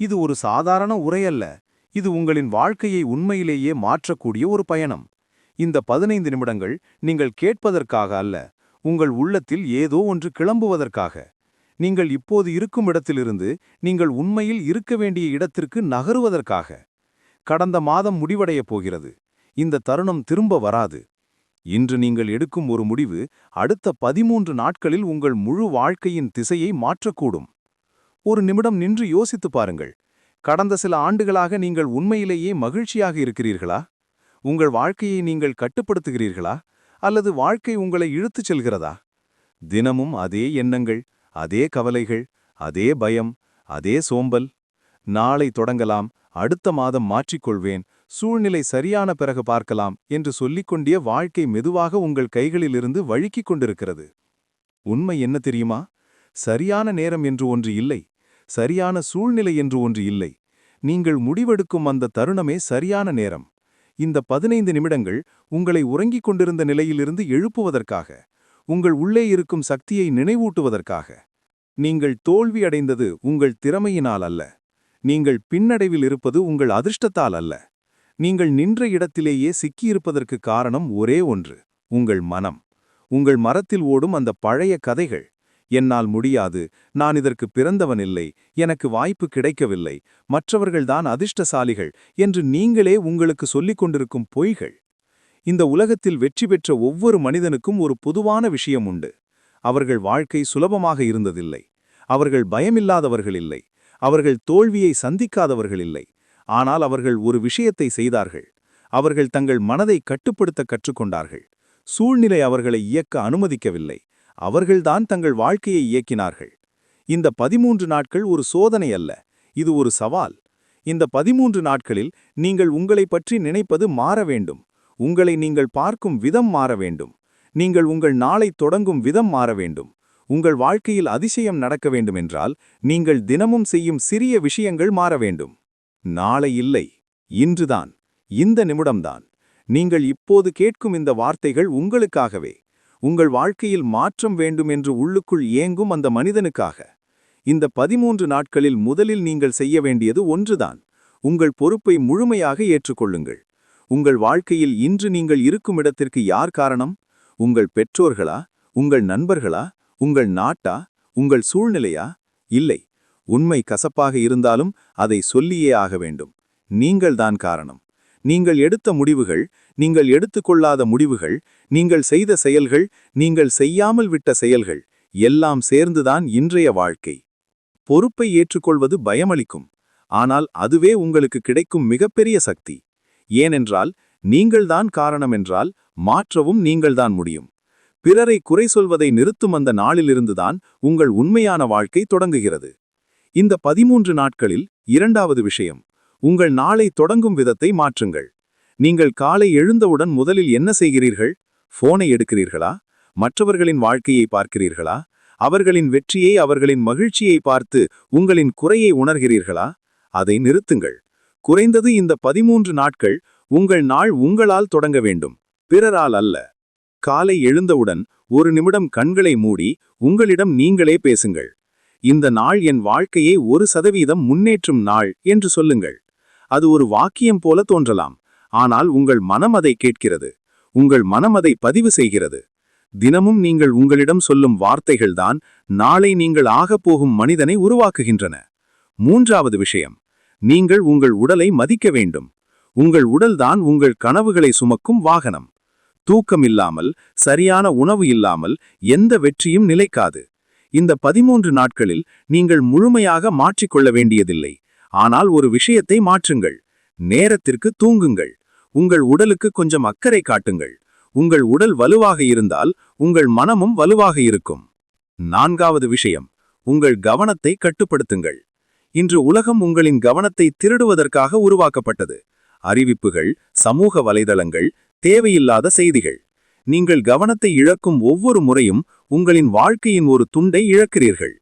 இது ஒரு சாதாரண உரையல்ல இது உங்களின் வாழ்க்கையை உண்மையிலேயே மாற்றக்கூடிய ஒரு பயணம். இந்த பதினைந்து நிமிடங்கள் நீங்கள் கேட்பதற்காக அல்ல உங்கள் உள்ளத்தில் ஏதோ ஒன்று கிளம்புவதற்காக. நீங்கள் இப்போது இருக்கும் இடத்திலிருந்து நீங்கள் உண்மையில் இருக்க வேண்டிய இடத்திற்கு நகருவதற்காக. கடந்த மாதம் முடிவடையப் போகிறது. இந்த தருணம் திரும்ப வராது. இன்று நீங்கள் எடுக்கும் ஒரு முடிவு அடுத்த பதிமூன்று நாட்களில் உங்கள் முழு வாழ்க்கையின் திசையை மாற்றக்கூடும். ஒரு நிமிடம் நின்று யோசித்துப் பாருங்கள். கடந்த சில ஆண்டுகளாக நீங்கள் உண்மையிலேயே மகிழ்ச்சியாக இருக்கிறீர்களா? உங்கள் வாழ்க்கையை நீங்கள் கட்டுப்படுத்துகிறீர்களா? அல்லது வாழ்க்கை உங்களை இழுத்துச் செல்கிறதா? தினமும் அதே எண்ணங்கள் அதே கவலைகள் அதே பயம் அதே சோம்பல். நாளை தொடங்கலாம் அடுத்த மாதம் மாற்றிக்கொள்வேன் சூழ்நிலை சரியான பிறகு பார்க்கலாம் என்று சொல்லிக்கொண்டே வாழ்க்கை மெதுவாக உங்கள் கைகளிலிருந்து வழுக்கிக் கொண்டிருக்கிறது. உண்மை என்ன தெரியுமா? சரியான நேரம் என்று ஒன்று இல்லை. சரியான சூழ்நிலை என்று ஒன்று இல்லை. நீங்கள் முடிவெடுக்கும் அந்த தருணமே சரியான நேரம். இந்த பதினைந்து நிமிடங்கள் உங்களை உறங்கிக் கொண்டிருந்த நிலையிலிருந்து எழுப்புவதற்காக உங்கள் உள்ளே இருக்கும் சக்தியை நினைவூட்டுவதற்காக. நீங்கள் தோல்வி அடைந்தது உங்கள் திறமையினால் அல்ல. நீங்கள் பின்னடைவில் இருப்பது உங்கள் அதிர்ஷ்டத்தால் அல்ல. நீங்கள் நின்ற இடத்திலேயே சிக்கியிருப்பதற்கு காரணம் ஒரே ஒன்று உங்கள் மனம். உங்கள் மரத்தில் ஓடும் அந்த பழைய கதைகள். என்னால் முடியாது நான் இதற்கு பிறந்தவனில்லை எனக்கு வாய்ப்பு கிடைக்கவில்லை மற்றவர்கள்தான் அதிர்ஷ்டசாலிகள் என்று நீங்களே உங்களுக்கு சொல்லிக் கொண்டிருக்கும் பொய்கள். இந்த உலகத்தில் வெற்றி பெற்ற ஒவ்வொரு மனிதனுக்கும் ஒரு பொதுவான விஷயம் உண்டு. அவர்கள் வாழ்க்கை சுலபமாக இருந்ததில்லை. அவர்கள் பயமில்லாதவர்கள் இல்லை. அவர்கள் தோல்வியை சந்திக்காதவர்கள் இல்லை. ஆனால் அவர்கள் ஒரு விஷயத்தை செய்தார்கள். அவர்கள் தங்கள் மனதை கட்டுப்படுத்த கற்றுக்கொண்டார்கள். சூழ்நிலை அவர்களை இயக்க அனுமதிக்கவில்லை. அவர்கள்தான் தங்கள் வாழ்க்கையை இயக்கினார்கள். இந்த பதிமூன்று நாட்கள் ஒரு சோதனை அல்ல இது ஒரு சவால். இந்த பதிமூன்று நாட்களில் நீங்கள் உங்களை பற்றி நினைப்பது மாற வேண்டும். உங்களை நீங்கள் பார்க்கும் விதம் மாற வேண்டும். நீங்கள் உங்கள் நாளை தொடங்கும் விதம் மாற வேண்டும். உங்கள் வாழ்க்கையில் அதிசயம் நடக்க வேண்டுமென்றால் நீங்கள் தினமும் செய்யும் சிறிய விஷயங்கள் மாற வேண்டும். நாளை இல்லை இன்றுதான் இந்த நிமிடம்தான். நீங்கள் இப்போது கேட்கும் இந்த வார்த்தைகள் உங்களுக்காகவே. உங்கள் வாழ்க்கையில் மாற்றம் வேண்டும் என்று உள்ளுக்குள் ஏங்கும் அந்த மனிதனுக்காக. இந்த பதிமூன்று நாட்களில் முதலில் நீங்கள் செய்ய வேண்டியது ஒன்றுதான். உங்கள் பொறுப்பை முழுமையாக ஏற்றுக்கொள்ளுங்கள். உங்கள் வாழ்க்கையில் இன்று நீங்கள் இருக்கும் இடத்திற்கு யார் காரணம்? உங்கள் பெற்றோர்களா? உங்கள் நண்பர்களா? உங்கள் நாட்டா? உங்கள் சூழ்நிலையா? இல்லை. உண்மை கசப்பாக இருந்தாலும் அதை சொல்லியே ஆக வேண்டும். நீங்கள்தான் காரணம். நீங்கள் எடுத்த முடிவுகள் நீங்கள் எடுத்துக்கொள்ளாத முடிவுகள் நீங்கள் செய்த செயல்கள் நீங்கள் செய்யாமல் விட்ட செயல்கள் எல்லாம் சேர்ந்துதான் இன்றைய வாழ்க்கை. பொறுப்பை ஏற்றுக்கொள்வது பயமளிக்கும். ஆனால் அதுவே உங்களுக்கு கிடைக்கும் மிகப்பெரிய சக்தி. ஏனென்றால் நீங்கள்தான் காரணம் என்றால் மாற்றவும் நீங்கள்தான் முடியும். பிறரை குறை சொல்வதை நிறுத்தும் அந்த நாளிலிருந்துதான் உங்கள் உண்மையான வாழ்க்கை தொடங்குகிறது. இந்த பதிமூன்று நாட்களில் இரண்டாவது விஷயம் உங்கள் நாளை தொடங்கும் விதத்தை மாற்றுங்கள். நீங்கள் காலை எழுந்தவுடன் முதலில் என்ன செய்கிறீர்கள்? போனை எடுக்கிறீர்களா? மற்றவர்களின் வாழ்க்கையை பார்க்கிறீர்களா? அவர்களின் வெற்றியை அவர்களின் மகிழ்ச்சியை பார்த்து உங்களின் குறையை உணர்கிறீர்களா? அதை நிறுத்துங்கள். குறைந்தது இந்த பதிமூன்று நாட்கள் உங்கள் நாள் உங்களால் தொடங்க வேண்டும். பிறரால் அல்ல. காலை எழுந்தவுடன் ஒரு நிமிடம் கண்களை மூடி உங்களிடம் நீங்களே பேசுங்கள். இந்த நாள் என் வாழ்க்கையை ஒரு சதவீதம் முன்னேற்றும் நாள் என்று சொல்லுங்கள். அது ஒரு வாக்கியம் போல தோன்றலாம். ஆனால் உங்கள் மனம் அதை கேட்கிறது. உங்கள் மனம் அதை பதிவு செய்கிறது. தினமும் நீங்கள் உங்களிடம் சொல்லும் வார்த்தைகள்தான் நாளை நீங்கள் ஆகப்போகும் மனிதனை உருவாக்குகின்றன. மூன்றாவது விஷயம். நீங்கள் உங்கள் உடலை மதிக்க வேண்டும். உங்கள் உடல்தான் உங்கள் கனவுகளை சுமக்கும் வாகனம். தூக்கம் இல்லாமல் சரியான உணவு இல்லாமல் எந்த வெற்றியும் நிலைக்காது. இந்த பதிமூன்று நாட்களில் நீங்கள் முழுமையாக மாற்றிக்கொள்ள வேண்டியதில்லை. ஆனால் ஒரு விஷயத்தை மாற்றுங்கள். நேரத்திற்கு தூங்குங்கள். உங்கள் உடலுக்கு கொஞ்சம் அக்கறை காட்டுங்கள். உங்கள் உடல் வலுவாக இருந்தால் உங்கள் மனமும் வலுவாக இருக்கும். நான்காவது விஷயம் உங்கள் கவனத்தை கட்டுப்படுத்துங்கள். இன்று உலகம் உங்களின் கவனத்தை திருடுவதற்காக உருவாக்கப்பட்டது. அறிவிப்புகள் சமூக வலைதளங்கள் தேவையில்லாத செய்திகள். நீங்கள் கவனத்தை இழக்கும் ஒவ்வொரு முறையும் உங்களின் வாழ்க்கையின் ஒரு துண்டை இழக்கிறீர்கள்.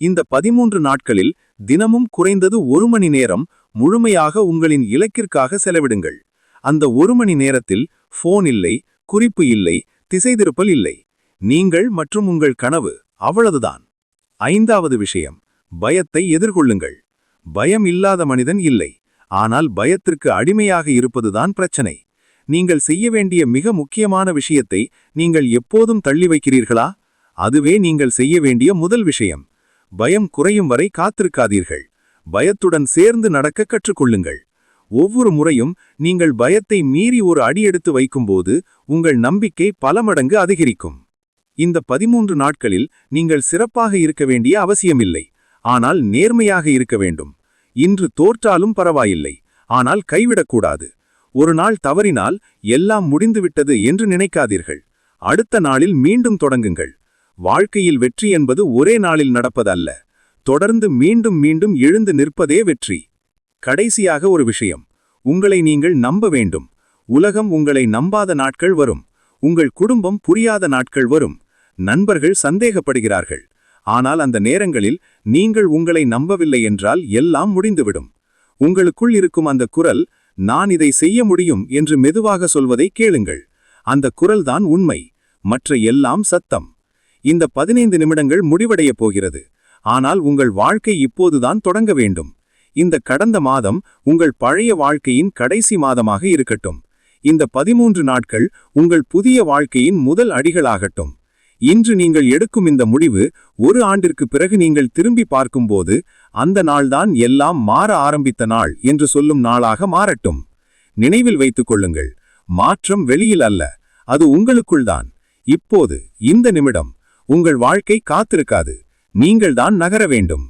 இந்த பதிமூன்று நாட்களில் தினமும் குறைந்தது ஒரு மணி நேரம் முழுமையாக உங்களின் இலக்கிற்காக செலவிடுங்கள். அந்த ஒரு மணி நேரத்தில் போன் இல்லை குறிப்பு இல்லை திசைதிருப்பல் இல்லை. நீங்கள் மற்றும் உங்கள் கனவு அவ்வளவுதான். ஐந்தாவது விஷயம் பயத்தை எதிர்கொள்ளுங்கள். பயம் இல்லாத மனிதன் இல்லை ஆனால் பயத்திற்கு அடிமையாக இருப்பதுதான் பிரச்சனை. நீங்கள் செய்ய வேண்டிய மிக முக்கியமான விஷயத்தை நீங்கள் எப்போதும் தள்ளி வைக்கிறீர்களா? அதுவே நீங்கள் செய்ய வேண்டிய முதல் விஷயம். பயம் குறையும் வரை காத்திருக்காதீர்கள். பயத்துடன் சேர்ந்து நடக்க கற்றுக்கொள்ளுங்கள். ஒவ்வொரு முறையும் நீங்கள் பயத்தை மீறி ஒரு அடி எடுத்து வைக்கும்போது உங்கள் நம்பிக்கை பல மடங்கு அதிகரிக்கும். இந்த பதிமூன்று நாட்களில் நீங்கள் சிறப்பாக இருக்க வேண்டிய அவசியமில்லை. ஆனால் நேர்மையாக இருக்க வேண்டும். இன்று தோற்றாலும் பரவாயில்லை. ஆனால் கைவிடக்கூடாது. ஒரு நாள் தவறினால் எல்லாம் முடிந்துவிட்டது என்று நினைக்காதீர்கள். அடுத்த நாளில் மீண்டும் தொடங்குங்கள். வாழ்க்கையில் வெற்றி என்பது ஒரே நாளில் நடப்பதல்ல. தொடர்ந்து மீண்டும் மீண்டும் எழுந்து நிற்பதே வெற்றி. கடைசியாக ஒரு விஷயம். உங்களை நீங்கள் நம்ப வேண்டும். உலகம் உங்களை நம்பாத நாட்கள் வரும். உங்கள் குடும்பம் புரியாத நாட்கள் வரும். நண்பர்கள் சந்தேகப்படுகிறார்கள். ஆனால் அந்த நேரங்களில் நீங்கள் உங்களை நம்பவில்லை என்றால் எல்லாம் முடிந்துவிடும். உங்களுக்குள் இருக்கும் அந்த குரல் நான் இதை செய்ய முடியும் என்று மெதுவாக சொல்வதை கேளுங்கள். அந்த குரல்தான் உண்மை. மற்ற எல்லாம் சத்தம். இந்த பதினைந்து நிமிடங்கள் முடிவடையப் போகிறது. ஆனால் உங்கள் வாழ்க்கை இப்போதுதான் தொடங்க வேண்டும். இந்த கடந்த மாதம் உங்கள் பழைய வாழ்க்கையின் கடைசி மாதமாக இருக்கட்டும். இந்த பதிமூன்று நாட்கள் உங்கள் புதிய வாழ்க்கையின் முதல் அடிகளாகட்டும். இன்று நீங்கள் எடுக்கும் இந்த முடிவு ஒரு ஆண்டிற்கு பிறகு நீங்கள் திரும்பி பார்க்கும்போது அந்த நாள்தான் எல்லாம் மாற ஆரம்பித்த நாள் என்று சொல்லும் நாளாக மாறட்டும். நினைவில் வைத்துக் கொள்ளுங்கள் மாற்றம் வெளியில் அல்ல அது உங்களுக்குள்தான் இப்போது இந்த நிமிடம் உங்கள் வாழ்க்கை காத்திருக்காது. நீங்கள்தான் நகர வேண்டும்.